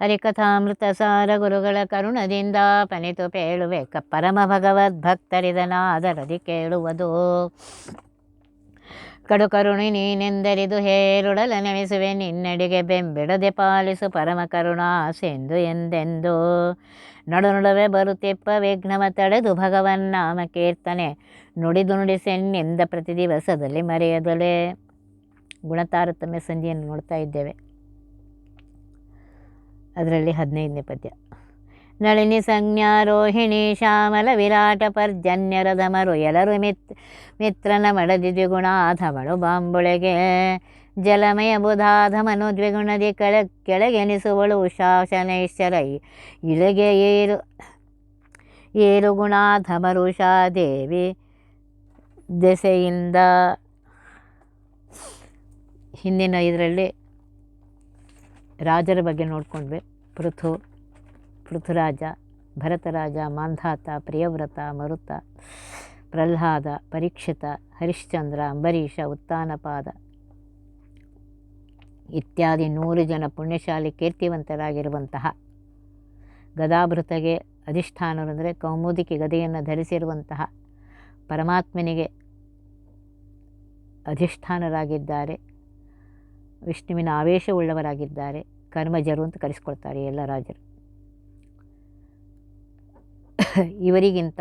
ಹರಿಕಥಾಮೃತ ಸಾರ ಗುರುಗಳ ಕರುಣದಿಂದ ಪನಿತು ಪೇಳುವೆ ಪರಮ ಭಗವದ್ಭಕ್ತರಿದನಾದರದಿ ಕೇಳುವುದು. ಕಡು ಕರುಣಿ ನೀನೆಂದರಿದು ಹೇರುಡಲ ನೆನೆಸುವೆ ನಿನ್ನಡಿಗೆ ಬೆಂಬಿಡದೆ ಪಾಲಿಸು ಪರಮ ಕರುಣಾಸೆಂದು ಎಂದೆಂದು. ನಡು ನಡುವೆ ಬರುತ್ತಿಪ್ಪ ವಿಘ್ನವ ತಡೆದು ಭಗವನ್ನಾಮ ಕೀರ್ತನೆ, ನುಡಿದು ನುಡಿಸೆನ್ನೆಂದ ಪ್ರತಿ ದಿವಸದಲ್ಲಿ ಮರೆಯದಲೇ. ಗುಣತಾರತಮ್ಯ ಸಂಧಿಯನ್ನು ನೋಡ್ತಾ ಇದ್ದೇವೆ. ಅದರಲ್ಲಿ ಹದಿನೈದನೇ ಪದ್ಯ. ನಳಿನಿ ಸಂಜ್ಞಾ ರೋಹಿಣಿ ಶ್ಯಾಮಲ ವಿರಾಟ ಪರ್ಜನ್ಯರ ಮರು ಎಲ್ಲರು ಮಿತ್, ಮಿತ್ರನ ಮಡದಿ ದ್ವಿಗುಣಾಧಮಳು ಬಾಂಬುಳೆಗೆ. ಜಲಮಯ ಬುಧಾಧಮನು ದ್ವಿಗುಣದಿ ಕೆಳ, ಕೆಳಗೆನಿಸುವಳು ಉಷಾಶನೈಶ್ಚರ ಇಳಿಗೆ ಏರು ಏರು ಗುಣಾಧಮರು ಉಷಾದೇವಿ ದೆಸೆಯಿಂದ ಹಿಂದಿನ ಇದರಲ್ಲಿ ರಾಜರ ಬಗ್ಗೆ ನೋಡಿಕೊಂಡ್ವಿ. ಪೃಥು, ಪೃಥುರಾಜ, ಭರತರಾಜ, ಮಾಂಧಾತ, ಪ್ರಿಯವ್ರತ, ಮರುತ, ಪ್ರಹ್ಲಾದ, ಪರೀಕ್ಷಿತ, ಹರಿಶ್ಚಂದ್ರ, ಅಂಬರೀಷ, ಉತ್ತಾನಪಾದ ಇತ್ಯಾದಿ ನೂರು ಜನ ಪುಣ್ಯಶಾಲಿ ಕೀರ್ತಿವಂತರಾಗಿರುವಂತಹ ಗದಾಭೃತಗೆ ಅಧಿಷ್ಠಾನರು ಅಂದರೆ ಕೌಮುದಿಕೆ ಗದೆಯನ್ನು ಧರಿಸಿರುವಂತಹ ಪರಮಾತ್ಮನಿಗೆ ಅಧಿಷ್ಠಾನರಾಗಿದ್ದಾರೆ. ವಿಷ್ಣುವಿನ ಆವೇಶವುಳ್ಳವರಾಗಿದ್ದಾರೆ. ಕರ್ಮಜರು ಅಂತ ಕರೆಸ್ಕೊಳ್ತಾರೆ ಎಲ್ಲ ರಾಜರು. ಇವರಿಗಿಂತ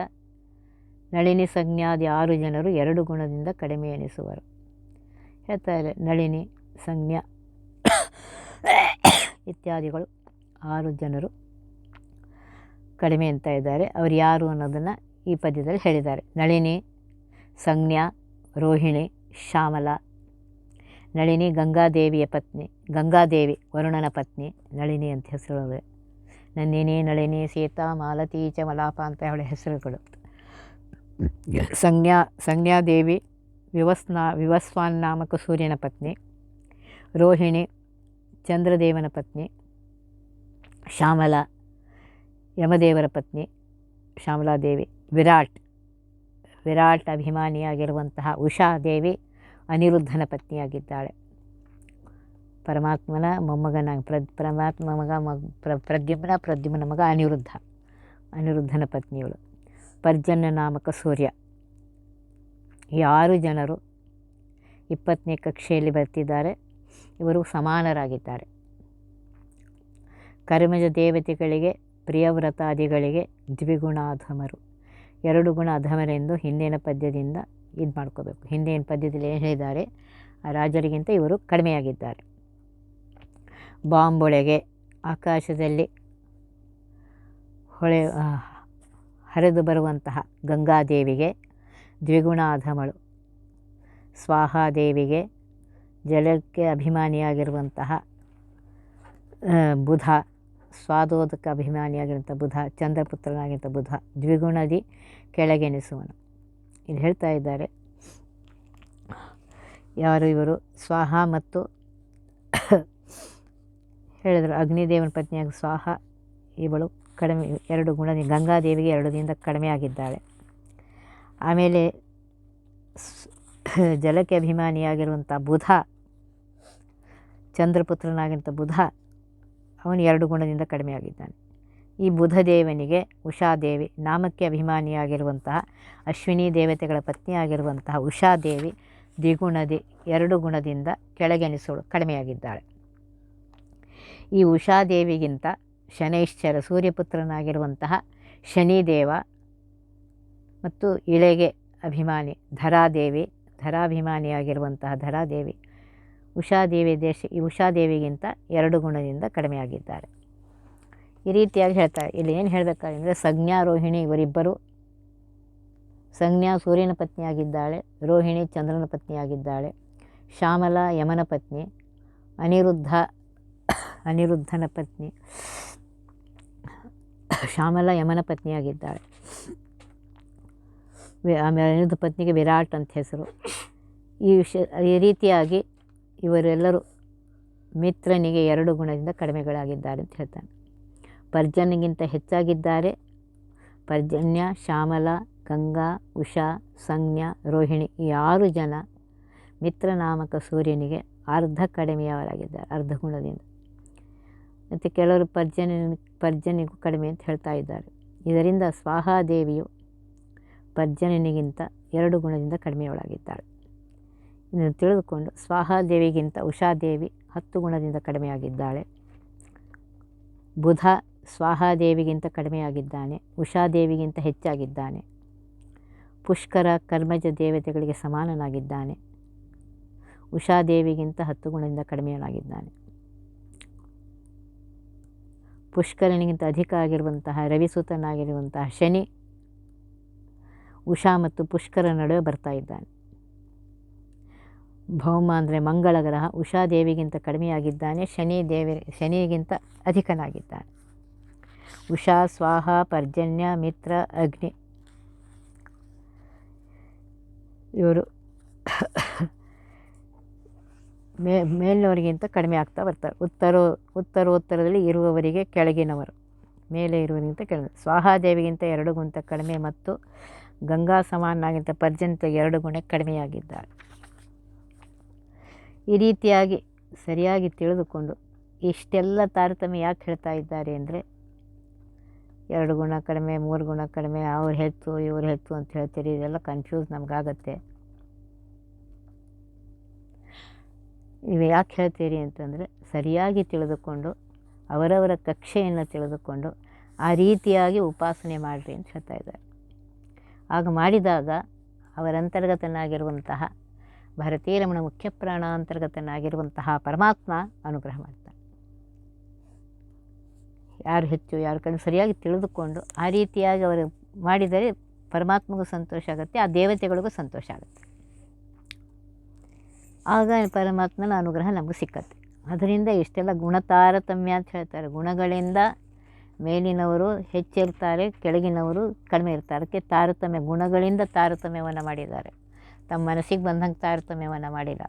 ನಳಿನಿ ಸಂಜ್ಞಾದಿ ಆರು ಜನರು ಎರಡು ಗುಣದಿಂದ ಕಡಿಮೆ ಎನಿಸುವರು. ಹೇಳ್ತಾರೆ ನಳಿನಿ, ಸಂಜ್ಞಾ ಇತ್ಯಾದಿಗಳು ಆರು ಜನರು ಕಡಿಮೆ ಅಂತ ಇದ್ದಾರೆ. ಅವರು ಯಾರು ಅನ್ನೋದನ್ನು ಈ ಪದ್ಯದಲ್ಲಿ ಹೇಳಿದ್ದಾರೆ. ನಳಿನಿ, ಸಂಜ್ಞಾ, ರೋಹಿಣಿ, ಶ್ಯಾಮಲ ನಳಿನಿ ಗಂಗಾದೇವಿಯ ಪತ್ನಿ, ಗಂಗಾದೇವಿ ವರುಣನ ಪತ್ನಿ, ನಳಿನಿ ಅಂತ ಹೆಸರುಗಳು ನಂದಿನಿ ನಳಿನಿ ಸೀತಾ ಮಾಲತಿ ಚಮಲಾಪ ಅಂತ ಅವಳ ಹೆಸರುಗಳು. ಸಂಜ್ಞಾ, ಸಂಜ್ಞಾದೇವಿ ವಿವಸ್ನಾ, ವಿವಸ್ವಾನ್ ನಾಮಕ ಸೂರ್ಯನ ಪತ್ನಿ, ರೋಹಿಣಿ ಚಂದ್ರದೇವನ ಪತ್ನಿ, ಶ್ಯಾಮಲ ಯಮದೇವರ ಪತ್ನಿ, ಶ್ಯಾಮಲಾದೇವಿ ವಿರಾಟ್ ವಿರಾಟ್ ಅಭಿಮಾನಿಯಾಗಿರುವಂತಹ ಉಷಾದೇವಿ ಅನಿರುದ್ಧನ ಪತ್ನಿಯಾಗಿದ್ದಾಳೆ. ಪರಮಾತ್ಮನ ಮೊಮ್ಮಗನ ಪ್ರ, ಪರಮಾತ್ಮ ಮಗ ಮಗ ಪ್ರ, ಪ್ರದ್ಯುಮ್ನ ಪ್ರದ್ಯುಮ್ನ ಮಗ ಅನಿರುದ್ಧ, ಅನಿರುದ್ಧನ ಪತ್ನಿಯವಳು ಪರ್ಜನ್ಯ ನಾಮಕ ಸೂರ್ಯ. ಈ ಆರು ಜನರು? ಇಪ್ಪತ್ತನೇ ಕಕ್ಷೆಯಲ್ಲಿ ಬರ್ತಿದ್ದಾರೆ. ಇವರು ಸಮಾನರಾಗಿದ್ದಾರೆ. ಕರ್ಮಜ ದೇವತೆಗಳಿಗೆ, ಪ್ರಿಯವ್ರತಾದಿಗಳಿಗೆ ದ್ವಿಗುಣಾಧಮರು. ಎರಡು ಗುಣ ಅಧಮರೆಂದು ಹಿಂದಿನ ಪದ್ಯದಿಂದ ಇದು ಮಾಡ್ಕೋಬೇಕು. ಹಿಂದಿನ ಪದ್ಯದಲ್ಲಿ ಏನು ಹೇಳಿದ್ದಾರೆ? ಆ ರಾಜರಿಗಿಂತ ಇವರು ಕಡಿಮೆಯಾಗಿದ್ದಾರೆ. ಬಾಂಬೊಳೆಗೆ ಆಕಾಶದಲ್ಲಿ ಹೊಳೆ ಹರಿದು ಬರುವಂತಹ ಗಂಗಾದೇವಿಗೆ ದ್ವಿಗುಣಾಧಮಳು. ಸ್ವಾಹಾದೇವಿಗೆ ಜಲಕ್ಕೆ ಅಭಿಮಾನಿಯಾಗಿರುವಂತಹ ಬುಧ, ಸ್ವಾದೋದಕ ಅಭಿಮಾನಿಯಾಗಿರುವಂಥ ಬುಧ ಚಂದ್ರಪುತ್ರನಾಗಿರುವಂಥ ಬುಧ ದ್ವಿಗುಣದಿ ಕೆಳಗೆನಿಸುವನು. ಇಲ್ಲಿ ಹೇಳ್ತಾ ಇದ್ದಾರೆ. ಯಾರು ಇವರು? ಸ್ವಾಹ ಮತ್ತು ಹೇಳಿದರು, ಅಗ್ನಿದೇವನ ಪತ್ನಿಯಾಗಿ ಸ್ವಾಹ, ಇವಳು ಕಡಿಮೆ, ಎರಡು ಗುಣ, ಗಂಗಾದೇವಿಗೆ ಎರಡು ದಿನದ ಕಡಿಮೆ ಆಗಿದ್ದಾಳೆ. ಆಮೇಲೆ ಜಲಕ್ಕೆ ಅಭಿಮಾನಿಯಾಗಿರುವಂಥ ಬುಧ ಚಂದ್ರಪುತ್ರನಾಗಿರುವಂಥ ಬುಧ, ಅವನು ಎರಡು ಗುಣದಿಂದ ಕಡಿಮೆ ಆಗಿದ್ದಾನೆ. ಈ ಬುಧದೇವನಿಗೆ ಉಷಾದೇವಿ ನಾಮಕ್ಕೆ ಅಭಿಮಾನಿಯಾಗಿರುವಂತಹ, ಅಶ್ವಿನಿ ದೇವತೆಗಳ ಪತ್ನಿಯಾಗಿರುವಂತಹ ಉಷಾದೇವಿ ದ್ವಿಗುಣದಿ, ಎರಡು ಗುಣದಿಂದ ಕೆಳಗೆನಿಸೋಳು ಕಡಿಮೆಯಾಗಿದ್ದಾಳೆ. ಈ ಉಷಾದೇವಿಗಿಂತ ಶನೈಶ್ಚರ ಸೂರ್ಯಪುತ್ರನಾಗಿರುವಂತಹ ಶನಿದೇವ ಮತ್ತು ಇಳೆಗೆ ಅಭಿಮಾನಿ ಧರಾದೇವಿ, ಧರಾಭಿಮಾನಿಯಾಗಿರುವಂತಹ ಧರಾದೇವಿ ಉಷಾದೇವಿ ದೇಶ, ಈ ಉಷಾದೇವಿಗಿಂತ ಎರಡು ಗುಣದಿಂದ ಕಡಿಮೆಯಾಗಿದ್ದಾರೆ. ಈ ರೀತಿಯಾಗಿ ಹೇಳ್ತಾರೆ. ಇಲ್ಲಿ ಏನು ಹೇಳಬೇಕಾದ್ರೆ ಸಂಜ್ಞಾ ರೋಹಿಣಿ ಇವರಿಬ್ಬರು. ಸಂಜ್ಞಾ ಸೂರ್ಯನ ಪತ್ನಿಯಾಗಿದ್ದಾಳೆ ರೋಹಿಣಿ ಚಂದ್ರನ ಪತ್ನಿಯಾಗಿದ್ದಾಳೆ ಶ್ಯಾಮಲ ಯಮನ ಪತ್ನಿ, ಅನಿರುದ್ಧ, ಅನಿರುದ್ಧನ ಪತ್ನಿ, ಶ್ಯಾಮಲ ಯಮನ ಪತ್ನಿಯಾಗಿದ್ದಾಳೆ ಆಮೇಲೆ ಅನಿರುದ್ಧ ಪತ್ನಿಗೆ ವಿರಾಟ್ ಅಂತ ಹೆಸರು. ಈ ವಿಷ, ಈ ರೀತಿಯಾಗಿ ಇವರೆಲ್ಲರೂ ಮಿತ್ರನಿಗೆ ಎರಡು ಗುಣದಿಂದ ಕಡಿಮೆಗಳಾಗಿದ್ದಾರೆ ಅಂತ ಹೇಳ್ತಾನೆ. ಪರ್ಜನ್ಯಗಿಂತ ಹೆಚ್ಚಾಗಿದ್ದಾರೆ. ಪರ್ಜನ್ಯ, ಶ್ಯಾಮಲ, ಗಂಗಾ, ಉಷಾ, ಸಂಜ್ಞಾ, ರೋಹಿಣಿ ಈ ಆರು ಜನ? ಮಿತ್ರನಾಮಕ ಸೂರ್ಯನಿಗೆ ಅರ್ಧ ಕಡಿಮೆಯವರಾಗಿದ್ದಾರೆ, ಅರ್ಧ ಗುಣದಿಂದ. ಮತ್ತು ಕೆಲವರು ಪರ್ಜನ್ಯ ಪರ್ಜನ್ಯಗೂ ಕಡಿಮೆ ಅಂತ ಹೇಳ್ತಾ ಇದ್ದಾರೆ. ಇದರಿಂದ ಸ್ವಾಹಾದೇವಿಯು ಪರ್ಜನ್ಯನಿಗಿಂತ ಎರಡು ಗುಣದಿಂದ ಕಡಿಮೆಯವಳಾಗಿದ್ದಾಳೆ. ಇದನ್ನು ತಿಳಿದುಕೊಂಡು ಸ್ವಾಹಾದೇವಿಗಿಂತ ಉಷಾದೇವಿ ಹತ್ತು ಗುಣದಿಂದ ಕಡಿಮೆಯಾಗಿದ್ದಾಳೆ. ಬುಧ ಸ್ವಾಹಾದೇವಿಗಿಂತ ಕಡಿಮೆಯಾಗಿದ್ದಾನೆ ಉಷಾದೇವಿಗಿಂತ ಹೆಚ್ಚಾಗಿದ್ದಾನೆ, ಪುಷ್ಕರ ಕರ್ಮಜ ದೇವತೆಗಳಿಗೆ ಸಮಾನನಾಗಿದ್ದಾನೆ ಉಷಾದೇವಿಗಿಂತ ಹತ್ತು ಗುಣದಿಂದ ಕಡಿಮೆಯನಾಗಿದ್ದಾನೆ. ಪುಷ್ಕರನಿಗಿಂತ ಅಧಿಕ ಆಗಿರುವಂತಹ ರವಿಸೂತನಾಗಿರುವಂತಹ ಶನಿ, ಉಷಾ ಮತ್ತು ಪುಷ್ಕರ ನಡುವೆ ಬರ್ತಾ ಇದ್ದಾನೆ. ಭೌಮ ಅಂದರೆ ಮಂಗಳ ಗ್ರಹ ಉಷಾದೇವಿಗಿಂತ ಕಡಿಮೆಯಾಗಿದ್ದಾನೆ, ಶನಿ ದೇವಿ, ಶನಿಗಿಂತ ಅಧಿಕನಾಗಿದ್ದಾನೆ. ಉಷಾ, ಸ್ವಾಹ, ಪರ್ಜನ್ಯ, ಮಿತ್ರ, ಅಗ್ನಿ. ಇವರು ಮೇ ಮೇಲಿನವರಿಗಿಂತ ಕಡಿಮೆ ಆಗ್ತಾ ಬರ್ತಾರೆ. ಉತ್ತರ, ಉತ್ತರೋತ್ತರದಲ್ಲಿ ಇರುವವರಿಗೆ ಕೆಳಗಿನವರು. ಮೇಲೆ ಇರುವವರಿಗಿಂತ ಕೆಳಗೆ ಸ್ವಾಹಾದೇವಿಗಿಂತ ಎರಡು ಗುಣ ಕಡಿಮೆ ಮತ್ತು ಗಂಗಾ ಸಮಾನಾಗಿಂತ ಪರ್ಜಂತ ಎರಡು ಗುಣ ಕಡಿಮೆಯಾಗಿದ್ದಾರೆ. ಈ ರೀತಿಯಾಗಿ ಸರಿಯಾಗಿ ತಿಳಿದುಕೊಂಡು ಇಷ್ಟೆಲ್ಲ ತಾರತಮ್ಯ ಯಾಕೆ ಹೇಳ್ತಾ ಇದ್ದಾರೆ ಅಂದರೆ ಎರಡು ಗುಣ ಕಡಿಮೆ, ಮೂರು ಗುಣ ಕಡಿಮೆ, ಅವ್ರು ಹೆಚ್ಚು ಇವ್ರು ಹೆಚ್ಚು ಅಂತ ಹೇಳ್ತೀರಿ, ಇದೆಲ್ಲ ಕನ್ಫ್ಯೂಸ್ ನಮಗಾಗತ್ತೆ. ಇವು ಯಾಕೆ ಹೇಳ್ತೀರಿ ಅಂತಂದರೆ, ಸರಿಯಾಗಿ ತಿಳಿದುಕೊಂಡು, ಅವರವರ ಕಕ್ಷೆಯನ್ನು ತಿಳಿದುಕೊಂಡು, ಆ ರೀತಿಯಾಗಿ ಉಪಾಸನೆ ಮಾಡಿರಿ ಅಂತ ಹೇಳ್ತಾ ಇದ್ದಾರೆ. ಆಗ ಮಾಡಿದಾಗ ಅವರ ಅಂತರ್ಗತನಾಗಿರುವಂತಹ ಭಾರತೀಯ ರಮಣ ಮುಖ್ಯ ಪ್ರಾಣ ಅಂತರ್ಗತನಾಗಿರುವಂತಹ ಪರಮಾತ್ಮ ಅನುಗ್ರಹ ಮಾಡ್ತಾನೆ ಯಾರು ಹೆಚ್ಚು, ಯಾರು ಕಡಿಮೆ ಸರಿಯಾಗಿ ತಿಳಿದುಕೊಂಡು ಆ ರೀತಿಯಾಗಿ ಅವರು ಮಾಡಿದರೆ ಪರಮಾತ್ಮಗೂ ಸಂತೋಷ ಆಗುತ್ತೆ, ಆ ದೇವತೆಗಳಿಗೂ ಸಂತೋಷ ಆಗುತ್ತೆ. ಆಗ ಪರಮಾತ್ಮನ ಅನುಗ್ರಹ ನಮಗೆ ಸಿಕ್ಕತ್ತೆ. ಅದರಿಂದ ಇಷ್ಟೆಲ್ಲ ಗುಣತಾರತಮ್ಯ ಅಂತ ಹೇಳ್ತಾರೆ. ಗುಣಗಳಿಂದ ಮೇಲಿನವರು ಹೆಚ್ಚಿರ್ತಾರೆ, ಕೆಳಗಿನವರು ಕಡಿಮೆ ಇರ್ತಾರೆ. ಅದಕ್ಕೆ ತಾರತಮ್ಯ, ಗುಣಗಳಿಂದ ತಾರತಮ್ಯವನ್ನು ಮಾಡಿದ್ದಾರೆ. ತಮ್ಮ ಮನಸ್ಸಿಗೆ ಬಂದಂಗೆ ತಾರತಮ್ಯವನ್ನು ಮಾಡಿಲ್ಲ.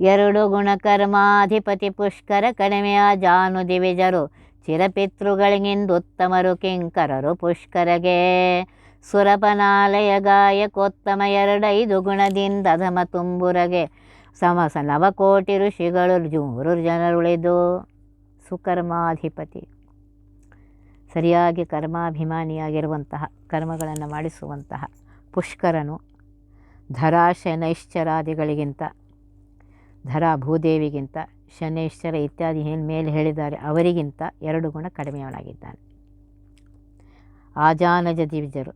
ಎರಡು ಗುಣಕರ್ಮಾಧಿಪತಿ ಪುಷ್ಕರ ಕಡಿಮೆಯ ಜಾನು ದಿವಿಜರು ಚಿರಪಿತೃಗಳಿಗಿಂದು ಉತ್ತಮರು ಕಿಂಕರರು ಪುಷ್ಕರಗೆ. ಸುರಪನಾಲಯ ಗಾಯಕೋತ್ತಮ ಎರಡೈದು ಗುಣದಿಂದ ಧಮ ತುಂಬುರಗೆ. ಸಮಸ ನವಕೋಟಿ ಋಷಿಗಳು ಜೂರು ಜನರುಳಿದು. ಸುಕರ್ಮಾಧಿಪತಿ. ಸರಿಯಾಗಿ ಕರ್ಮಾಭಿಮಾನಿಯಾಗಿರುವಂತಹ, ಕರ್ಮಗಳನ್ನು ಮಾಡಿಸುವಂತಹ ಪುಷ್ಕರನು ಧರಾಶಯ ಶನೈಶ್ಚರಾದಿಗಳಿಗಿಂತ ಧರಾ ಭೂದೇವಿಗಿಂತ ಶನೇಶ್ವರ ಇತ್ಯಾದಿ ಏನು ಮೇಲೆ ಹೇಳಿದ್ದಾರೆ. ಅವರಿಗಿಂತ ಎರಡು ಗುಣ ಕಡಿಮೆಯವನಾಗಿದ್ದಾನೆ. ಆಜಾನಜ ದಿವಿಜರು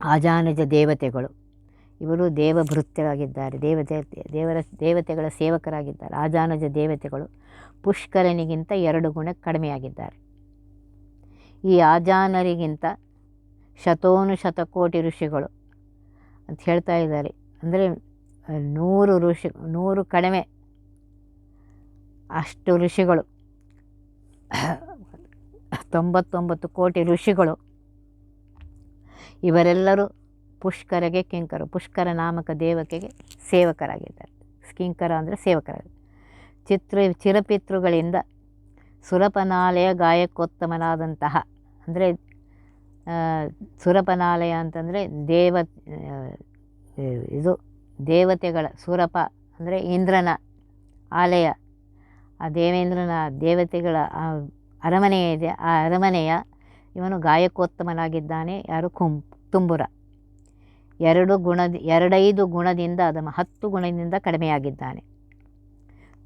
ಆಜಾನಜ ದೇವತೆಗಳು, ಇವರು ದೇವಭೃತ್ಯರಾಗಿದ್ದಾರೆ. ದೇವತೆ, ದೇವರ, ದೇವತೆಗಳ ಸೇವಕರಾಗಿದ್ದಾರೆ. ಆಜಾನಜ ದೇವತೆಗಳು ಪುಷ್ಕರನಿಗಿಂತ ಎರಡು ಗುಣ ಕಡಿಮೆಯಾಗಿದ್ದಾರೆ. ಈ ಆಜಾನರಿಗಿಂತ ಶತೋನು ಶತಕೋಟಿ ಋಷಿಗಳು ಅಂತ ಹೇಳ್ತಾ ಇದ್ದಾರೆ. ಅಂದರೆ ನೂರು ಋಷಿ, ನೂರು ಕಡಿಮೆ ಅಷ್ಟು ಋಷಿಗಳು. ತೊಂಬತ್ತೊಂಬತ್ತು ಕೋಟಿ ಋಷಿಗಳು. ಇವರೆಲ್ಲರೂ ಪುಷ್ಕರಗೆ ಕಿಂಕರು. ಪುಷ್ಕರ ನಾಮಕ ದೇವತೆಗೆ ಸೇವಕರಾಗಿದ್ದಾರೆ. ಕಿಂಕರ ಅಂದರೆ ಸೇವಕರಾಗಿದ್ದಾರೆ. ಚಿತ್ರ, ಚಿರಪಿತೃಗಳಿಂದ ಸುರಪನಾಲಯ ಗಾಯಕೋತ್ತಮನಾದಂತಹ, ಅಂದರೆ ಸುರಪನಾಲಯ ಅಂತಂದರೆ ದೇವ ಇದು ದೇವತೆಗಳ ಸೂರಪ ಅಂದರೆ ಇಂದ್ರನ ಆಲಯ. ಆ ದೇವೇಂದ್ರನ ದೇವತೆಗಳ ಅರಮನೆ ಇದೆ. ಆ ಅರಮನೆಯ ಇವನು ಗಾಯಕೋತ್ತಮನಾಗಿದ್ದಾನೆ. ಯಾರು? ಕುಂ, ತುಂಬುರ. ಎರಡು ಗುಣದ ಎರಡೈದು ಗುಣದಿಂದ ಅದನ್ನು ಹತ್ತು ಗುಣದಿಂದ ಕಡಿಮೆಯಾಗಿದ್ದಾನೆ.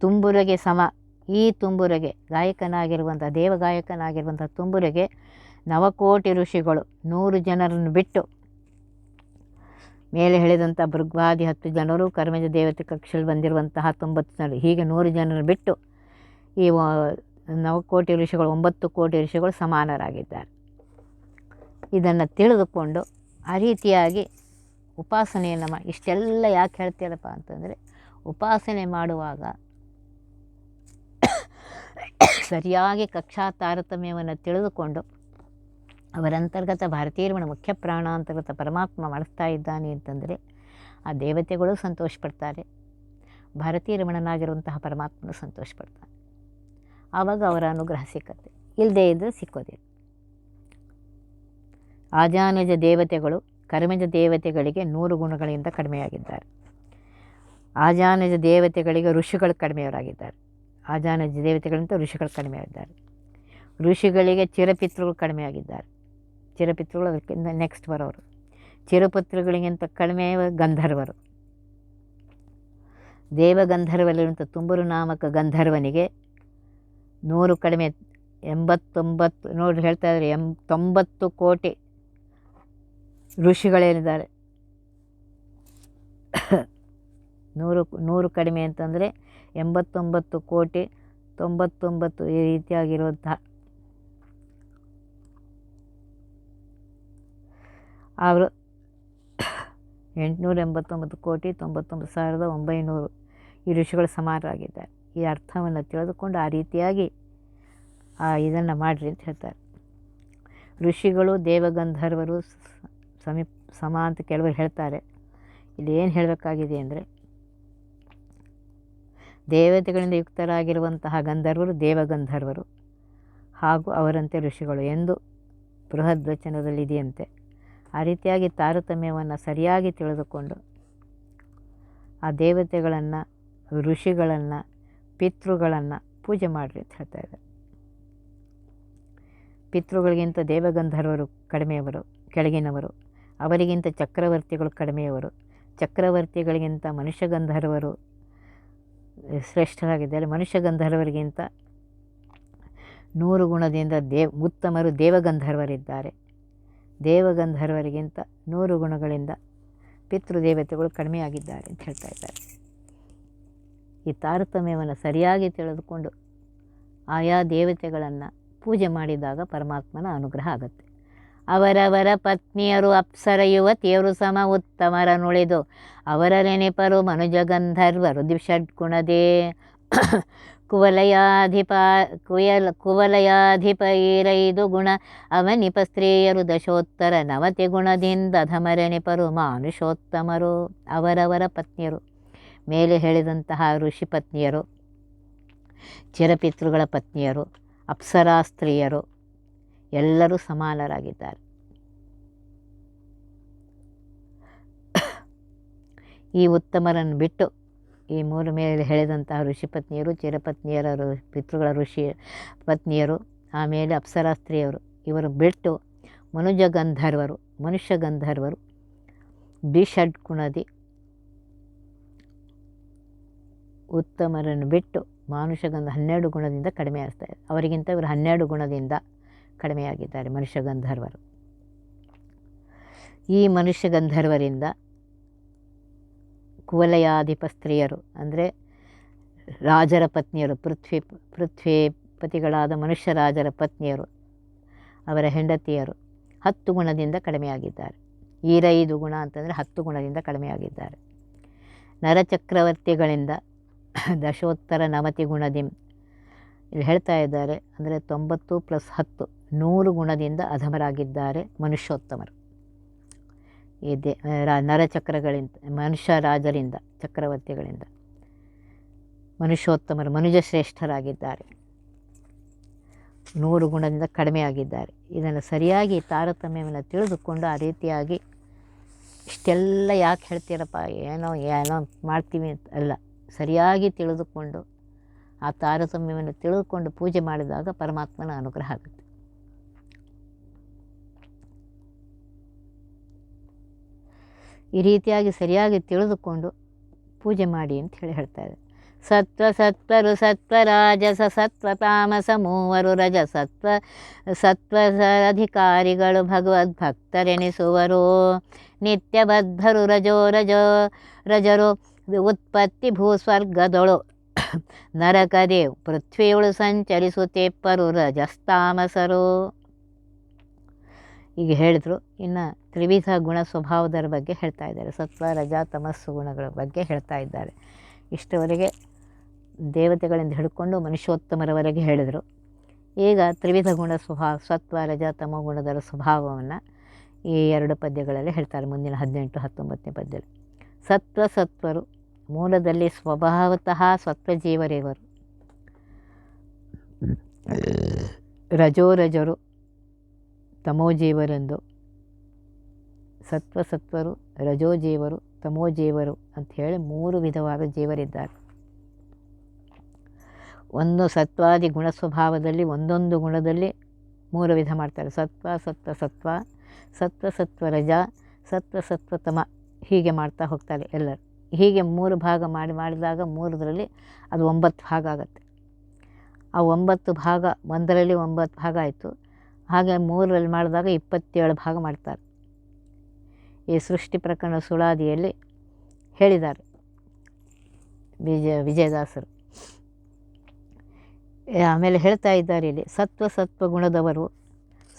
ತುಂಬುರಗೆ ಸಮ. ಈ ತುಂಬುರಗೆ ಗಾಯಕನಾಗಿರುವಂಥ ದೇವಗಾಯಕನಾಗಿರುವಂಥ ತುಂಬುರಗೆ ನವಕೋಟಿ ಋಷಿಗಳು ನೂರು ಜನರನ್ನು ಬಿಟ್ಟು ಮೇಲೆ ಹೇಳಿದಂಥ ಭೃಗ್ವಾದಿ ಹತ್ತು ಜನರು ಕರ್ಮಜ ದೇವತೆ ಕಕ್ಷೆಯಲ್ಲಿ ಬಂದಿರುವಂತಹ ತೊಂಬತ್ತು ಜನರು. ಹೀಗೆ ನೂರು ಜನರು ಬಿಟ್ಟು ಈ ನವಕೋಟಿ ಋಷಿಗಳು, ಒಂಬತ್ತು ಕೋಟಿ ಋಷಿಗಳು ಸಮಾನರಾಗಿದ್ದಾರೆ. ಇದನ್ನು ತಿಳಿದುಕೊಂಡು ಆ ರೀತಿಯಾಗಿ ಉಪಾಸನೆಯನ್ನು ಮಾಡಿ ಇಷ್ಟೆಲ್ಲ ಯಾಕೆ ಹೇಳ್ತೀರಪ್ಪ ಅಂತಂದರೆ, ಉಪಾಸನೆ ಮಾಡುವಾಗ ಸರಿಯಾಗಿ ಕಕ್ಷಾ ತಾರತಮ್ಯವನ್ನು ತಿಳಿದುಕೊಂಡು ಅವರಂತರ್ಗತ ಭಾರತೀಯರಮಣ ಮುಖ್ಯ ಪ್ರಾಣ ಅಂತರ್ಗತ ಪರಮಾತ್ಮ ಮಾಡಿಸ್ತಾ ಇದ್ದಾನೆ ಅಂತಂದರೆ ಆ ದೇವತೆಗಳು ಸಂತೋಷಪಡ್ತಾರೆ. ಭಾರತೀಯ ರಮಣನಾಗಿರುವಂತಹ ಪರಮಾತ್ಮನು ಸಂತೋಷಪಡ್ತಾನೆ. ಆವಾಗ ಅವರ ಅನುಗ್ರಹ ಸಿಕ್ಕತ್ತೆ. ಇಲ್ಲದೇ ಇದ್ದರೆ ಸಿಕ್ಕೋದಿಲ್ಲ. ಆಜಾನಜ ದೇವತೆಗಳು, ಕರ್ಮಜ ದೇವತೆಗಳಿಗೆ ನೂರು ಗುಣಗಳಿಂದ ಕಡಿಮೆಯಾಗಿದ್ದಾರೆ. ಆಜಾನಜ ದೇವತೆಗಳಿಗೆ ಋಷಿಗಳು ಕಡಿಮೆಯವರಾಗಿದ್ದಾರೆ. ಆಜಾನುಜ ದೇವತೆಗಳಿಂದ ಋಷಿಗಳು ಕಡಿಮೆಯಾಗಿದ್ದಾರೆ. ಋಷಿಗಳಿಗೆ ಚಿರಪಿತೃಗಳು ಕಡಿಮೆ ಚಿರಪಿತೃಗಳು ಅದಕ್ಕಿಂತ ನೆಕ್ಸ್ಟ್ ಬರೋರು. ಚಿರಪತ್ರಗಳಿಗಿಂತ ಕಡಿಮೆ ಗಂಧರ್ವರು. ದೇವಗಂಧರ್ವಲ್ಲಿರುವಂಥ ತುಂಬರು ನಾಮಕ ಗಂಧರ್ವನಿಗೆ ನೂರು ಕಡಿಮೆ, ಎಂಬತ್ತೊಂಬತ್ತು ನೋಡಿ ಹೇಳ್ತಾ ಇದ್ದಾರೆ, ಎಂ, ತೊಂಬತ್ತು ಕೋಟಿ ಋಷಿಗಳೇನಿದ್ದಾರೆ. ನೂರು ನೂರು ಕಡಿಮೆ ಅಂತಂದರೆ ಎಂಬತ್ತೊಂಬತ್ತು ಕೋಟಿ ತೊಂಬತ್ತೊಂಬತ್ತು ಈ ರೀತಿಯಾಗಿರುವಂತಹ ಅವರು ಎಂಟುನೂರ ಎಂಬತ್ತೊಂಬತ್ತು ಕೋಟಿ ತೊಂಬತ್ತೊಂಬತ್ತು ಸಾವಿರದ ಒಂಬೈನೂರು ಈ ಋಷಿಗಳು ಸಮಾನರಾಗಿದ್ದಾರೆ. ಈ ಅರ್ಥವನ್ನು ತಿಳಿದುಕೊಂಡು ಆ ರೀತಿಯಾಗಿ ಇದನ್ನು ಮಾಡಿರಿ ಅಂತ ಹೇಳ್ತಾರೆ. ಋಷಿಗಳು, ದೇವಗಂಧರ್ವರು ಸಮೀಪ, ಸಮ ಅಂತ ಕೆಲವರು ಹೇಳ್ತಾರೆ. ಇಲ್ಲಿ ಏನು ಹೇಳಬೇಕಾಗಿದೆ ಅಂದರೆ, ದೇವತೆಗಳಿಂದ ಯುಕ್ತರಾಗಿರುವಂತಹ ಗಂಧರ್ವರು ದೇವಗಂಧರ್ವರು ಹಾಗೂ ಅವರಂತೆ ಋಷಿಗಳು. ಎಂದು ಬೃಹದ್ವಚನದಲ್ಲಿದೆಯಂತೆ ಆ ರೀತಿಯಾಗಿ ತಾರತಮ್ಯವನ್ನು ಸರಿಯಾಗಿ ತಿಳಿದುಕೊಂಡು ಆ ದೇವತೆಗಳನ್ನು, ಋಷಿಗಳನ್ನು, ಪಿತೃಗಳನ್ನು ಪೂಜೆ ಮಾಡಿರಿ ಅಂತ ಹೇಳ್ತಾ ಇದ್ದಾರೆ. ಪಿತೃಗಳಿಗಿಂತ ದೇವಗಂಧರ್ವರು ಕಡಿಮೆಯವರು, ಕೆಳಗಿನವರು. ಅವರಿಗಿಂತ ಚಕ್ರವರ್ತಿಗಳು ಕಡಿಮೆಯವರು. ಚಕ್ರವರ್ತಿಗಳಿಗಿಂತ ಮನುಷ್ಯ ಗಂಧರ್ವರು ಶ್ರೇಷ್ಠರಾಗಿದ್ದಾರೆ. ಮನುಷ್ಯ ಗಂಧರ್ವರಿಗಿಂತ ನೂರು ಗುಣದಿಂದ ದೇವ್, ಉತ್ತಮರು ದೇವಗಂಧರ್ವರಿದ್ದಾರೆ. ದೇವಗಂಧರ್ವರಿಗಿಂತ ನೂರು ಗುಣಗಳಿಂದ ಪಿತೃದೇವತೆಗಳು ಕಡಿಮೆಯಾಗಿದ್ದಾರೆ ಅಂತ ಹೇಳ್ತಾ ಇದ್ದಾರೆ. ಈ ತಾರತಮ್ಯವನ್ನು ಸರಿಯಾಗಿ ತಿಳಿದುಕೊಂಡು ಆಯಾ ದೇವತೆಗಳನ್ನು ಪೂಜೆ ಮಾಡಿದಾಗ ಪರಮಾತ್ಮನ ಅನುಗ್ರಹ ಆಗುತ್ತೆ. ಅವರವರ ಪತ್ನಿಯರು ಅಪ್ಸರ ಯುವತಿಯರು ಸಮ ಉತ್ತಮರ ನುಳಿದು ಅವರ ನೆನೆಪರು ಮನುಜಗಂಧರ್ವರು ದ್ವಿಷಡ್ಗುಣದೇ ಕುವಲಯಾಧಿಪ, ಕುಯಲ ಕುವಲಯಾಧಿಪ ಈರೈದು ಗುಣ ಅವನಿಪ ಸ್ತ್ರೀಯರು ದಶೋತ್ತರ ನವತಿ ಗುಣದಿಂದ ಧಮರನಿಪರು ಮಾನುಷೋತ್ತಮರು, ಅವರವರ ಪತ್ನಿಯರು. ಮೇಲೆ ಹೇಳಿದಂತಹ ಋಷಿ ಪತ್ನಿಯರು, ಚಿರಪಿತೃಗಳ ಪತ್ನಿಯರು, ಅಪ್ಸರಾ ಸ್ತ್ರೀಯರು, ಎಲ್ಲರೂ ಸಮಾನರಾಗಿದ್ದಾರೆ. ಈ ಉತ್ತಮರನ್ನು ಬಿಟ್ಟು ಈ ಮೂರು ಮೇಲೆ ಹೇಳಿದಂತಹ ಋಷಿ ಪತ್ನಿಯರು ಚಿರಪತ್ನಿಯರ ಪಿತೃಗಳ ಋಷಿ ಪತ್ನಿಯರು, ಆಮೇಲೆ ಅಪ್ಸರಾ ಸ್ತ್ರೀಯರು ಇವರು ಬಿಟ್ಟು ಮನುಜ ಗಂಧರ್ವರು, ಮನುಷ್ಯ ಗಂಧರ್ವರು ದ್ವಿಷಡ್ಗುಣದಿ ಉತ್ತಮರನ್ನು ಬಿಟ್ಟು ಮನುಷ್ಯ ಗಂಧ ಹನ್ನೆರಡು ಗುಣದಿಂದ ಕಡಿಮೆ ಆಗ್ತಾರೆ ಅವರಿಗಿಂತ ಇವರು ಹನ್ನೆರಡು ಗುಣದಿಂದ ಕಡಿಮೆಯಾಗಿದ್ದಾರೆ ಮನುಷ್ಯ ಗಂಧರ್ವರು. ಈ ಮನುಷ್ಯ ಗಂಧರ್ವರಿಂದ ಕುವಲಯಾಧಿಪ ಸ್ತ್ರೀಯರು, ಅಂದರೆ ರಾಜರ ಪತ್ನಿಯರು, ಪೃಥ್ವಿ, ಪೃಥ್ವಿಪತಿಗಳಾದ ಮನುಷ್ಯ ರಾಜರ ಪತ್ನಿಯರು, ಅವರ ಹೆಂಡತಿಯರು ಹತ್ತು ಗುಣದಿಂದ ಕಡಿಮೆಯಾಗಿದ್ದಾರೆ. ಈರೈದು ಗುಣ ಅಂತಂದರೆ ಹತ್ತು ಗುಣದಿಂದ ಕಡಿಮೆಯಾಗಿದ್ದಾರೆ. ನರಚಕ್ರವರ್ತಿಗಳಿಂದ ದಶೋತ್ತರ ನವತಿ ಗುಣದಿಂ ಇಲ್ಲಿ ಹೇಳ್ತಾ ಇದ್ದಾರೆ, ಅಂದರೆ ತೊಂಬತ್ತು ಪ್ಲಸ್ ಹತ್ತು ನೂರು ಗುಣದಿಂದ ಅಧಮರಾಗಿದ್ದಾರೆ ಮನುಷ್ಯೋತ್ತಮರು. ಈ ದೇ ನರಚಕ್ರಗಳಿಂದ, ಮನುಷ್ಯ ರಾಜರಿಂದ, ಚಕ್ರವರ್ತಿಗಳಿಂದ. ಮನುಷ್ಯೋತ್ತಮರು, ಮನುಜ ಶ್ರೇಷ್ಠರಾಗಿದ್ದಾರೆ. ನೂರು ಗುಣದಿಂದ ಕಡಿಮೆಯಾಗಿದ್ದಾರೆ ಇದನ್ನು ಸರಿಯಾಗಿ ತಾರತಮ್ಯವನ್ನು ತಿಳಿದುಕೊಂಡು ಆ ರೀತಿಯಾಗಿ ಇಷ್ಟೆಲ್ಲ ಯಾಕೆ ಹೇಳ್ತೀರಪ್ಪ, ಏನೋ ಏನೋ ಮಾಡ್ತೀವಿ ಅಂತ ಅಲ್ಲ. ಸರಿಯಾಗಿ ತಿಳಿದುಕೊಂಡು ಆ ತಾರತಮ್ಯವನ್ನು ತಿಳಿದುಕೊಂಡು ಪೂಜೆ ಮಾಡಿದಾಗ ಪರಮಾತ್ಮನ ಅನುಗ್ರಹ ಆಗುತ್ತೆ. ಈ ರೀತಿಯಾಗಿ ಸರಿಯಾಗಿ ತಿಳಿದುಕೊಂಡು ಪೂಜೆ ಮಾಡಿ ಅಂತ ಹೇಳಿ ಹೇಳ್ತಾರೆ. ಸತ್ವ ಸತ್ವರು ಸತ್ವ ರಾಜಸ ಸತ್ವ ತಾಮಸ ಮೂವರು ರಜ ಸತ್ವ ಸತ್ವ ಅಧಿಕಾರಿಗಳು ಭಗವದ್ ಭಕ್ತರೆನಿಸುವರು. ನಿತ್ಯಬದ್ಧರು ರಜೋ ರಜೋ ರಜರು, ಉತ್ಪತ್ತಿ ಭೂಸ್ವರ್ಗದೊಳು. ನರಕದೇವ್ ಪೃಥ್ವಿಯೊಳು ಸಂಚರಿಸುತ್ತೆಪ್ಪರು ರಜಸ್ತಾಮಸರು. ಈಗ ಹೇಳಿದ್ರು. ಇನ್ನು ತ್ರಿವಿಧ ಗುಣ ಸ್ವಭಾವದರ ಬಗ್ಗೆ ಹೇಳ್ತಾ ಇದ್ದಾರೆ. ಸತ್ವ, ರಜ, ತಮಸ್ಸು ಗುಣಗಳ ಬಗ್ಗೆ ಹೇಳ್ತಾ ಇದ್ದಾರೆ. ಇಷ್ಟವರೆಗೆ ದೇವತೆಗಳಿಂದ ಹಿಡ್ಕೊಂಡು ಮನುಷ್ಯೋತ್ತಮರವರೆಗೆ ಹೇಳಿದರು. ಈಗ ತ್ರಿವಿಧ ಗುಣ ಸ್ವಭಾವ ಸತ್ವ, ರಜ, ತಮ ಗುಣದರ ಸ್ವಭಾವವನ್ನು ಈ ಎರಡು ಪದ್ಯಗಳಲ್ಲಿ ಹೇಳ್ತಾರೆ, ಮುಂದಿನ ಹದಿನೆಂಟು, ಹತ್ತೊಂಬತ್ತನೇ ಪದ್ಯದಲ್ಲಿ. ಸತ್ವ, ಸತ್ವರು ಮೂಲದಲ್ಲಿ ಸ್ವಭಾವತಃ ಸತ್ವಜೀವರೇವರು. ರಜೋರಜರು ತಮೋಜೀವರೆಂದು ಸತ್ವಸತ್ವರು, ರಜೋಜೀವರು, ತಮೋಜೀವರು ಅಂತ ಹೇಳಿ ಮೂರು ವಿಧವಾದ ಜೀವರಿದ್ದಾರೆ. ಒಂದು ಸತ್ವಾದಿ ಗುಣ ಸ್ವಭಾವದಲ್ಲಿ ಒಂದೊಂದು ಗುಣದಲ್ಲಿ ಮೂರು ವಿಧ ಮಾಡ್ತಾರೆ. ಸತ್ವ ಸತ್ವ ಸತ್ವ ಸತ್ವ ಸತ್ವ, ರಜ, ಸತ್ವ ಸತ್ವ, ತಮ ಹೀಗೆ ಮಾಡ್ತಾ ಹೋಗ್ತಾರೆ ಎಲ್ಲರು. ಹೀಗೆ ಮೂರು ಭಾಗ ಮಾಡಿ ಮಾಡಿದಾಗ ಮೂರರಲ್ಲಿ ಅದು ಒಂಬತ್ತು ಭಾಗ ಆಗುತ್ತೆ. ಆ ಒಂಬತ್ತು ಭಾಗ ಒಂದರಲ್ಲಿ ಒಂಬತ್ತು ಭಾಗ ಆಯಿತು. ಹಾಗೆ ಮೂರರಲ್ಲಿ ಮಾಡಿದಾಗ ಇಪ್ಪತ್ತೇಳು ಭಾಗ ಮಾಡ್ತಾರೆ. ಈ ಸೃಷ್ಟಿ ಪ್ರಕರಣ ಸುಳಾದಿಯಲ್ಲಿ ಹೇಳಿದ್ದಾರೆ. ವಿಜಯ, ವಿಜಯದಾಸರು. ಆಮೇಲೆ ಹೇಳ್ತಾ ಇದ್ದಾರೆ ಇಲ್ಲಿ, ಸತ್ವ ಸತ್ವ ಗುಣದವರು,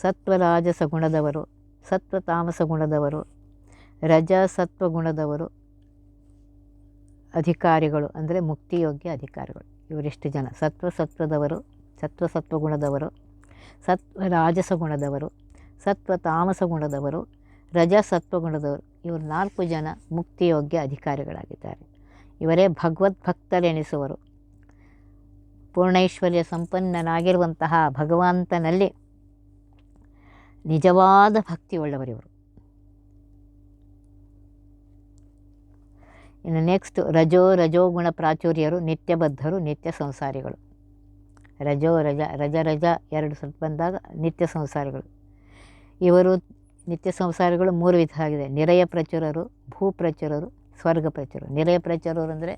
ಸತ್ವ ರಾಜಸ ಗುಣದವರು, ಸತ್ವ ತಾಮಸ ಗುಣದವರು, ರಜ ಸತ್ವ ಗುಣದವರು, ಅಧಿಕಾರಿಗಳು, ಅಂದರೆ ಮುಕ್ತಿಯೋಗ್ಯ ಅಧಿಕಾರಿಗಳು. ಇವರೆಷ್ಟು ಜನ. ಸತ್ವ ಸತ್ವದವರು, ಸತ್ವ ಸತ್ವ ಗುಣದವರು, ಸತ್ವ ರಾಜಸ ಗುಣದವರು, ಸತ್ವ ತಾಮಸ ಗುಣದವರು ರಜ ಸತ್ವ ಗುಣದವರು ಇವರು ನಾಲ್ಕು ಜನ ಮುಕ್ತಿಯೋಗ್ಯ ಅಧಿಕಾರಿಗಳಾಗಿದ್ದಾರೆ. ಇವರೇ ಭಗವದ್ ಭಕ್ತರೆನಿಸುವರು. ಪೂರ್ಣೈಶ್ವರ್ಯ ಸಂಪನ್ನನಾಗಿರುವಂತಹ ಭಗವಂತನಲ್ಲಿ ನಿಜವಾದ ಭಕ್ತಿಯುಳ್ಳವರಿವರು ಇನ್ನು ನೆಕ್ಸ್ಟ್, ರಜೋ ರಜೋಗುಣ ಪ್ರಾಚುರ್ಯರು, ನಿತ್ಯಬದ್ಧರು, ನಿತ್ಯ ಸಂಸಾರಿಗಳು. ರಜೋ ರಜ ರಜ ರಜ ಎರಡು ಸತ್ ಬಂದಾಗ ನಿತ್ಯ ಸಂಸಾರಿಗಳು. ಇವರು ನಿತ್ಯ ಸಂಸಾರಗಳು ಮೂರು ವಿಧ ಆಗಿದೆ. ನಿರಯ ಪ್ರಚುರರು, ಭೂ ಪ್ರಚುರರು, ಸ್ವರ್ಗ ಪ್ರಚುರರು. ನಿರಯ ಪ್ರಚುರರು ಅಂದರೆ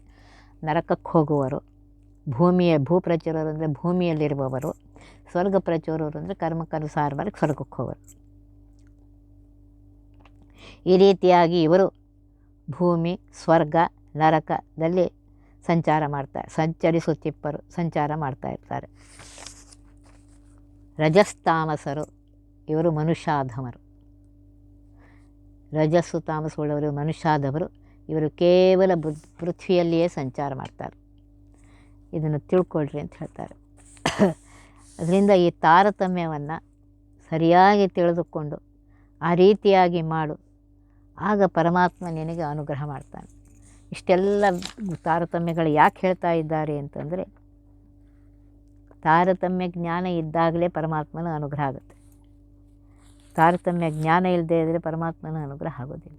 ನರಕಕ್ಕೆ ಹೋಗುವರು. ಭೂಮಿಯ, ಭೂ ಪ್ರಚುರರು ಅಂದರೆ ಭೂಮಿಯಲ್ಲಿರುವವರು. ಸ್ವರ್ಗ ಪ್ರಚುರರು ಅಂದರೆ ಕರ್ಮಕ್ಕನುಸಾರವಾಗಿ ಸ್ವರ್ಗಕ್ಕೆ ಹೋಗೋರು ಈ ರೀತಿಯಾಗಿ ಇವರು ಭೂಮಿ, ಸ್ವರ್ಗ, ನರಕದಲ್ಲಿ ಸಂಚಾರ ಮಾಡ್ತಾರೆ. ಸಂಚರಿಸುತ್ತಿಪ್ಪರು ಸಂಚಾರ ಮಾಡ್ತಾ ಇರ್ತಾರೆ. ರಜಸ್ತಾಮಸರು ಇವರು ಮನುಷ್ಯಾಧಮರು. ರಜಸ್ಸು ತಾಮಸವುಳ್ಳವರು ಮನುಷ್ಯಾದವರು. ಇವರು ಕೇವಲ ಪೃಥ್ವಿಯಲ್ಲಿಯೇ ಸಂಚಾರ ಮಾಡ್ತಾರೆ. ಇದನ್ನು ತಿಳ್ಕೊಳ್ರಿ ಅಂತ ಹೇಳ್ತಾರೆ. ಅದರಿಂದ ಈ ತಾರತಮ್ಯವನ್ನು ಸರಿಯಾಗಿ ತಿಳಿದುಕೊಂಡು, ಆ ರೀತಿಯಾಗಿ ಮಾಡು. ಆಗ ಪರಮಾತ್ಮ ನಿನಗೆ ಅನುಗ್ರಹ ಮಾಡ್ತಾನೆ. ಇಷ್ಟೆಲ್ಲ ತಾರತಮ್ಯಗಳು ಯಾಕೆ ಹೇಳ್ತಾ ಇದ್ದಾರೆ ಅಂತಂದರೆ, ತಾರತಮ್ಯ ಜ್ಞಾನ ಇದ್ದಾಗಲೇ ಪರಮಾತ್ಮನ ಅನುಗ್ರಹ ಆಗುತ್ತೆ. ತಾರತಮ್ಯ ಜ್ಞಾನ ಇಲ್ಲದೆ ಇದ್ದರೆ ಪರಮಾತ್ಮನ ಅನುಗ್ರಹ ಆಗೋದಿಲ್ಲ.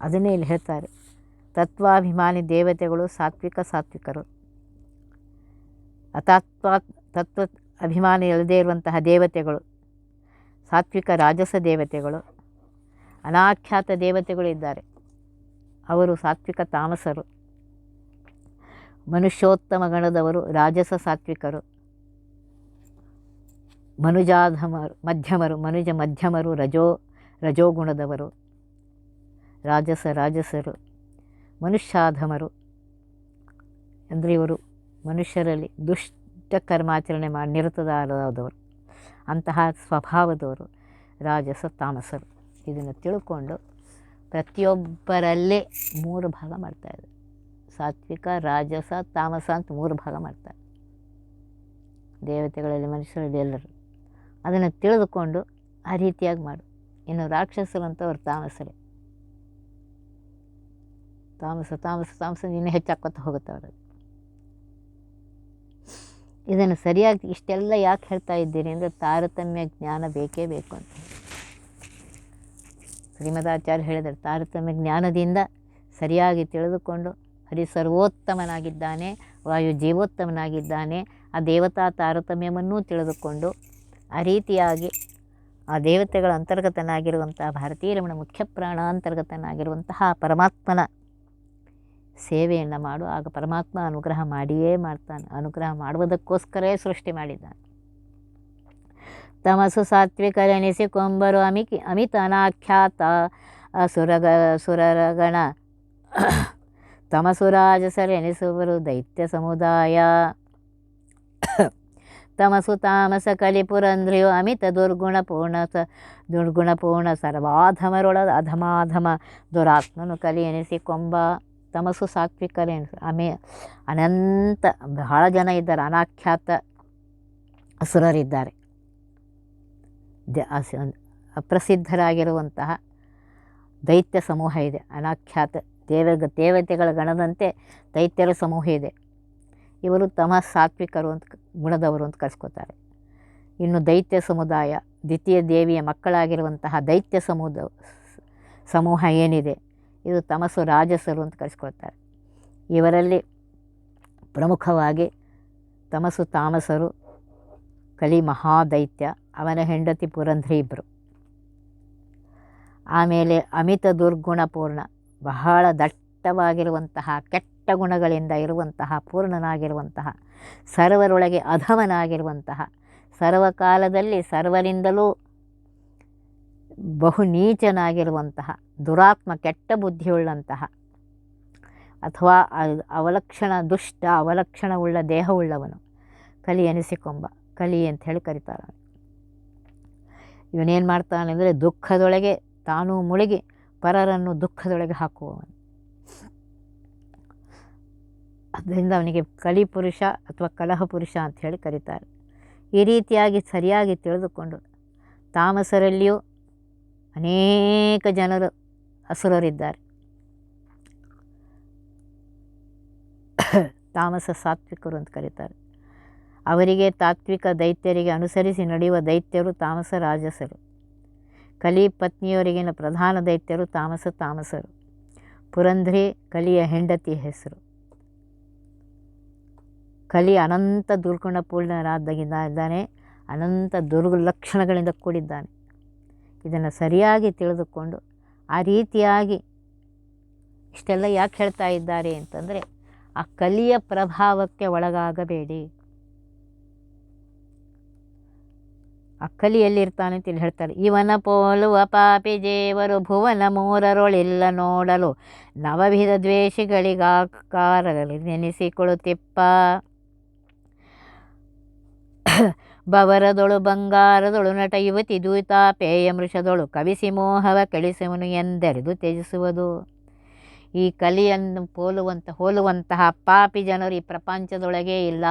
ಅದನ್ನೇ ಇಲ್ಲಿ ಹೇಳ್ತಾರೆ. ತತ್ವಾಭಿಮಾನಿ ದೇವತೆಗಳು ಸಾತ್ವಿಕ ಸಾತ್ವಿಕರು. ಅತತ್ವ ತತ್ವ ಅಭಿಮಾನಿ ಇಲ್ಲದೇ ಇರುವಂತಹ ದೇವತೆಗಳು, ಸಾತ್ವಿಕ ರಾಜಸ ದೇವತೆಗಳು, ಅನಾಖ್ಯಾತ ದೇವತೆಗಳು ಇದ್ದಾರೆ. ಅವರು ಸಾತ್ವಿಕ ತಾಮಸರು. ಮನುಷ್ಯೋತ್ತಮ ಗಣದವರು ರಾಜಸ ಸಾತ್ವಿಕರು. ಮನುಜಾಧಮರು, ಮಧ್ಯಮರು, ಮನುಜ ಮಧ್ಯಮರು, ರಜೋ, ರಜೋಗುಣದವರು, ರಾಜಸ ರಾಜಸರು, ಮನುಷ್ಯಾಧಮರು ಅಂದರೆ ಇವರು ಮನುಷ್ಯರಲ್ಲಿ ದುಷ್ಟ ಕರ್ಮಾಚರಣೆ ಮಾಡಿ ನಿರತದಾರದವರು ಅಂತಹ ಸ್ವಭಾವದವರು ರಾಜಸ, ತಾಮಸರು. ಇದನ್ನು ತಿಳ್ಕೊಂಡು ಪ್ರತಿಯೊಬ್ಬರಲ್ಲೇ ಮೂರು ಭಾಗ ಮಾಡ್ತಾಯಿದ್ದಾರೆ ಸಾತ್ವಿಕ, ರಾಜಸ, ತಾಮಸ ಅಂತ ಮೂರು ಭಾಗ ಮಾಡ್ತಾರೆ. ದೇವತೆಗಳಲ್ಲಿ, ಮನುಷ್ಯರಲ್ಲಿ ಎಲ್ಲರೂ. ಅದನ್ನು ತಿಳಿದುಕೊಂಡು ಆ ರೀತಿಯಾಗಿ ಮಾಡು. ಇನ್ನು ರಾಕ್ಷಸರು ಅಂತವ್ರು ತಾಮಸರೇ. ತಾಮಸ ತಾಮಸ ತಾಮಸ ಇನ್ನೂ ಹೆಚ್ಚಾಕೋತ ಹೋಗುತ್ತೆ ಇದನ್ನು ಸರಿಯಾಗಿ ಇಷ್ಟೆಲ್ಲ ಯಾಕೆ ಹೇಳ್ತಾ ಇದ್ದೀರಿ ಅಂದರೆ ತಾರತಮ್ಯ ಜ್ಞಾನ ಬೇಕೇ ಬೇಕು ಅಂತ. ಶ್ರೀಮದಾಚಾರ್ಯ ಹೇಳಿದರು ತಾರತಮ್ಯ ಜ್ಞಾನದಿಂದ ಸರಿಯಾಗಿ ತಿಳಿದುಕೊಂಡು ಹರಿ ಸರ್ವೋತ್ತಮನಾಗಿದ್ದಾನೆ ವಾಯು ಜೀವೋತ್ತಮನಾಗಿದ್ದಾನೆ, ಆ ದೇವತಾ ತಾರತಮ್ಯವನ್ನೂ ತಿಳಿದುಕೊಂಡು ಆ ರೀತಿಯಾಗಿ ಆ ದೇವತೆಗಳ ಅಂತರ್ಗತನಾಗಿರುವಂತಹ ಭಾರತೀಯ ರಮಣ ಮುಖ್ಯ ಪ್ರಾಣಾಂತರ್ಗತನಾಗಿರುವಂತಹ ಪರಮಾತ್ಮನ ಸೇವೆಯನ್ನು ಮಾಡು. ಆಗ ಪರಮಾತ್ಮ ಅನುಗ್ರಹ ಮಾಡಿಯೇ ಮಾಡ್ತಾನೆ. ಅನುಗ್ರಹ ಮಾಡುವುದಕ್ಕೋಸ್ಕರೇ ಸೃಷ್ಟಿ ಮಾಡಿದ್ದಾನೆ. ತಮಸು ಸಾತ್ವಿಕರೆನಿಸಿಕೊಂಬರು ಅಮಿಕಿ ಅಮಿತ ಅನಾಖ್ಯಾತ ಸುರಗ ಸುರರಗಣ. ತಮಸು ರಾಜಸರೆನಿಸುವರು ದೈತ್ಯ ಸಮುದಾಯ. ತಮಸು ತಾಮಸ ಕಲಿಪುರಂದ್ರಿಯು ಅಮಿತ ದುರ್ಗುಣ ಪೂರ್ಣ ಸ ದುರ್ಗುಣ ಪೂರ್ಣ ಸರ್ವಾಧಮರೊಳ ಅಧಮಾಧಮ ದುರಾತ್ಮನು ಕಲಿ ಎನಿಸಿಕೊಂಬ ತಮಸು ಸಾತ್ವಿಕರೆನಿಸು ಅಮೇ ಅನಂತ ಬಹಳ ಜನ ಇದ್ದಾರೆ. ಅನಾಖ್ಯಾತ ಅಸುರರಿದ್ದಾರೆ. ದ ಅಪ್ರಸಿದ್ಧರಾಗಿರುವಂತಹ ದೈತ್ಯ ಸಮೂಹ ಇದೆ. ಅನಾಖ್ಯಾತ ದೇವ ದೇವತೆಗಳ ಗಣದಂತೆ ದೈತ್ಯರ ಸಮೂಹ ಇದೆ. ಇವರು ತಮ ಸಾತ್ವಿಕರು ಅಂತ ಗುಣದವರು ಅಂತ ಕರೆಸ್ಕೋತಾರೆ ಇನ್ನು ದೈತ್ಯ ಸಮುದಾಯ, ದ್ವಿತೀಯ ದೇವಿಯ ಮಕ್ಕಳಾಗಿರುವಂತಹ ದೈತ್ಯ ಸಮುದ, ಸಮೂಹ ಏನಿದೆ, ಇದು ತಮಸು ರಾಜಸರು ಅಂತ ಕರೆಸ್ಕೊಳ್ತಾರೆ ಇವರಲ್ಲಿ ಪ್ರಮುಖವಾಗಿ ತಮಸು ತಾಮಸರು ಕಲಿ ಮಹಾದೈತ್ಯ, ಅವನ ಹೆಂಡತಿ ಪುರಂಧ್ರಿ ಇಬ್ಬರು ಆಮೇಲೆ ಅಮಿತ ದುರ್ಗುಣಪೂರ್ಣ ಬಹಳ ದಟ್ಟವಾಗಿರುವಂತಹ ಕೆಟ್ಟ ಗುಣಗಳಿಂದ ಇರುವಂತಹ, ಪೂರ್ಣನಾಗಿರುವಂತಹ, ಸರ್ವರೊಳಗೆ ಅಧಮನಾಗಿರುವಂತಹ ಸರ್ವಕಾಲದಲ್ಲಿ ಸರ್ವರಿಂದಲೂ ಬಹು ನೀಚನಾಗಿರುವಂತಹ ದುರಾತ್ಮ ಕೆಟ್ಟ ಬುದ್ಧಿಯುಳ್ಳಂತಹ, ಅಥವಾ ಅವಲಕ್ಷಣ ದುಷ್ಟ, ಅವಲಕ್ಷಣವುಳ್ಳ, ದೇಹವುಳ್ಳವನು, ಕಲಿ ಎನಿಸಿಕೊಂಬ, ಕಲಿ ಅಂತ ಹೇಳಿ ಕರೀತಾರೆ. ಇವನೇನು ಮಾಡ್ತಾನೆ ಅಂದರೆ ದುಃಖದೊಳಗೆ ತಾನೂ ಮುಳುಗಿ ಪರರನ್ನು ದುಃಖದೊಳಗೆ ಹಾಕುವವನು. ಅದರಿಂದ ಅವನಿಗೆ ಕಲಿ ಪುರುಷ ಅಥವಾ ಕಲಹ ಪುರುಷ ಅಂತ ಹೇಳಿ ಕರೀತಾರೆ. ಈ ರೀತಿಯಾಗಿ ಸರಿಯಾಗಿ ತಿಳಿದುಕೊಂಡು ತಾಮಸರಲ್ಲಿಯೂ ಅನೇಕ ಜನರು ಅಸುರರಿದ್ದಾರೆ. ತಾಮಸ ಸಾತ್ವಿಕರು ಅಂತ ಕರೀತಾರೆ. ಅವರಿಗೆ ತಾತ್ವಿಕ ದೈತ್ಯರಿಗೆ ಅನುಸರಿಸಿ ನಡೆಯುವ ದೈತ್ಯರು ತಾಮಸ ರಾಜಸರು. ಕಲಿ ಪತ್ನಿಯವರಿಗಿನ ಪ್ರಧಾನ ದೈತ್ಯರು ತಾಮಸ ತಾಮಸರು. ಪುರಂಧ್ರಿ ಕಲಿಯ ಹೆಂಡತಿ ಹೆಸರು. ಕಲಿ ಅನಂತ ದುರ್ಗುಣಪೂರ್ಣರಾದ್ದಾಗಿದ್ದ ಇದ್ದಾನೆ. ಅನಂತ ದುರ್ಲಕ್ಷಣಗಳಿಂದ ಕೂಡಿದ್ದಾನೆ. ಇದನ್ನು ಸರಿಯಾಗಿ ತಿಳಿದುಕೊಂಡು ಆ ರೀತಿಯಾಗಿ ಇಷ್ಟೆಲ್ಲ ಯಾಕೆ ಹೇಳ್ತಾ ಇದ್ದಾರೆ ಅಂತಂದರೆ ಆ ಕಲಿಯ ಪ್ರಭಾವಕ್ಕೆ ಒಳಗಾಗಬೇಡಿ. ಆ ಕಲಿಯಲ್ಲಿರ್ತಾನೆ ಅಂತ ಇಲ್ಲಿ ಹೇಳ್ತಾರೆ. ಇವನ ಪೋಲುವ ಪಾಪಿ ಜೇವರು ಭುವನ ಮೂರರೊಳಿಲ್ಲ ನೋಡಲು ನವವಿಧ ದ್ವೇಷಿಗಳಿಗಾಕಾರದಲ್ಲಿ ನೆನೆಸಿಕೊಳ್ಳುತ್ತಿಪ್ಪ ಬವರದೊಳು ಬಂಗಾರದೊಳು ನಟ ಯುವತಿ ದೂತ ಪೇಯ ಮೃಷದೊಳು ಕವಿಸಿ ಮೋಹವ ಕಳಿಸುವನು ಎಂದೆರೆದು ತ್ಯಜಿಸುವುದು. ಈ ಕಲಿಯನ್ನು ಪೋಲುವಂತ ಹೋಲುವಂತಹ ಪಾಪಿ ಜನರು ಈ ಪ್ರಪಂಚದೊಳಗೇ ಇಲ್ಲ.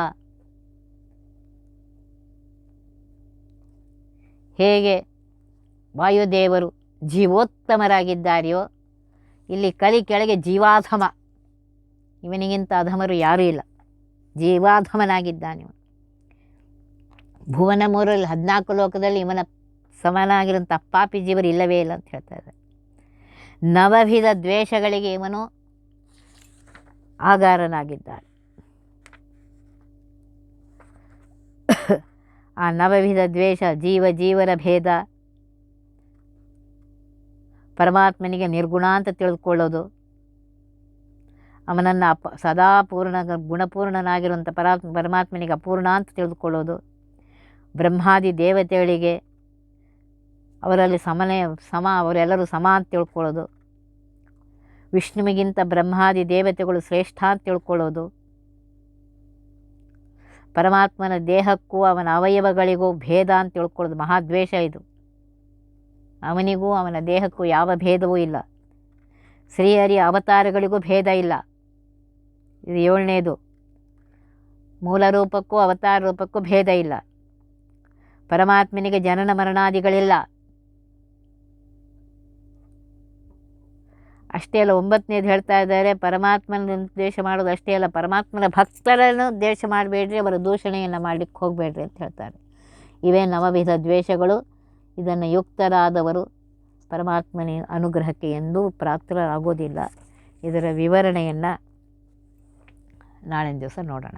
ಹೇಗೆ? ವಾಯುದೇವರು ಜೀವೋತ್ತಮರಾಗಿದ್ದಾರೆಯೋ? ಇಲ್ಲಿ ಕಲಿ ಕೆಳಗೆ ಜೀವಾಧಮ. ಇವನಿಗಿಂತ ಅಧಮರು ಯಾರೂ ಇಲ್ಲ. ಜೀವಾಧಮನಾಗಿದ್ದಾನೆ ಭುವನ ಮೂರಲ್ಲಿ ಹದಿನಾಲ್ಕು ಲೋಕದಲ್ಲಿ ಇವನ ಸಮನಾಗಿರುವಂಥ ಪಾಪಿ ಜೀವರು ಇಲ್ಲವೇ ಇಲ್ಲ ಅಂತ ಹೇಳ್ತಾರೆ. ನವವಿಧ ದ್ವೇಷಗಳಿಗೆ ಇವನು ಆಗಾರನಾಗಿದ್ದಾನೆ. ಆ ನವವಿಧ ದ್ವೇಷ, ಜೀವ ಜೀವರ ಭೇದ ಪರಮಾತ್ಮನಿಗೆ ನಿರ್ಗುಣ ಅಂತ ತಿಳಿದುಕೊಳ್ಳೋದು ಅವನನ್ನು ಅಪ ಸದಾ ಪೂರ್ಣ ಗುಣಪೂರ್ಣನಾಗಿರುವಂಥ ಪರಾತ್ಮ ಪರಮಾತ್ಮನಿಗೆ ಅಪೂರ್ಣ ಅಂತ ತಿಳಿದುಕೊಳ್ಳೋದು ಬ್ರಹ್ಮಾದಿ ದೇವತೆಗಳಿಗೆ ಅವರಲ್ಲಿ ಸಮನೆ, ಸಮ, ಅವರೆಲ್ಲರೂ ಸಮ ಅಂತ ತಿಳ್ಕೊಳ್ಳೋದು. ವಿಷ್ಣುವಿಗಿಂತ ಬ್ರಹ್ಮಾದಿ ದೇವತೆಗಳು ಶ್ರೇಷ್ಠ ಅಂತ ತಿಳ್ಕೊಳ್ಳೋದು. ಪರಮಾತ್ಮನ ದೇಹಕ್ಕೂ ಅವನ ಅವಯವಗಳಿಗೂ ಭೇದ ಅಂತ ತಿಳ್ಕೊಳ್ಳೋದು. ಮಹಾದ್ವೇಷ ಇದು. ಅವನಿಗೂ ಅವನ ದೇಹಕ್ಕೂ ಯಾವ ಭೇದವೂ ಇಲ್ಲ. ಶ್ರೀಹರಿ ಅವತಾರಗಳಿಗೂ ಭೇದ ಇಲ್ಲ. ಇದು ಏಳನೇದು. ಮೂಲ ರೂಪಕ್ಕೂ ಅವತಾರ ರೂಪಕ್ಕೂ ಭೇದ ಇಲ್ಲ. ಪರಮಾತ್ಮನಿಗೆ ಜನನ ಮರಣಾದಿಗಳಿಲ್ಲ. ಅಷ್ಟೇ ಅಲ್ಲ, ಒಂಬತ್ತನೇದು ಹೇಳ್ತಾ ಇದ್ದಾರೆ ಪರಮಾತ್ಮನ ಉದ್ದೇಶ ಮಾಡೋದು ಅಷ್ಟೇ ಅಲ್ಲ, ಪರಮಾತ್ಮನ ಭಕ್ತರನ್ನು ಉದ್ದೇಶ ಮಾಡಬೇಡ್ರಿ, ಅವರ ದೂಷಣೆಯನ್ನು ಮಾಡಲಿಕ್ಕೆ ಹೋಗಬೇಡ್ರಿ ಅಂತ ಹೇಳ್ತಾರೆ. ಇವೇ ನವವಿಧ ದ್ವೇಷಗಳು, ಇದನ್ನು ಯುಕ್ತರಾದವರು ಪರಮಾತ್ಮನ ಅನುಗ್ರಹಕ್ಕೆ ಎಂದೂ ಪ್ರಾಪ್ತರಾಗೋದಿಲ್ಲ. ಇದರ ವಿವರಣೆಯನ್ನು ನಾಳಿನ ದಿವಸ ನೋಡೋಣ.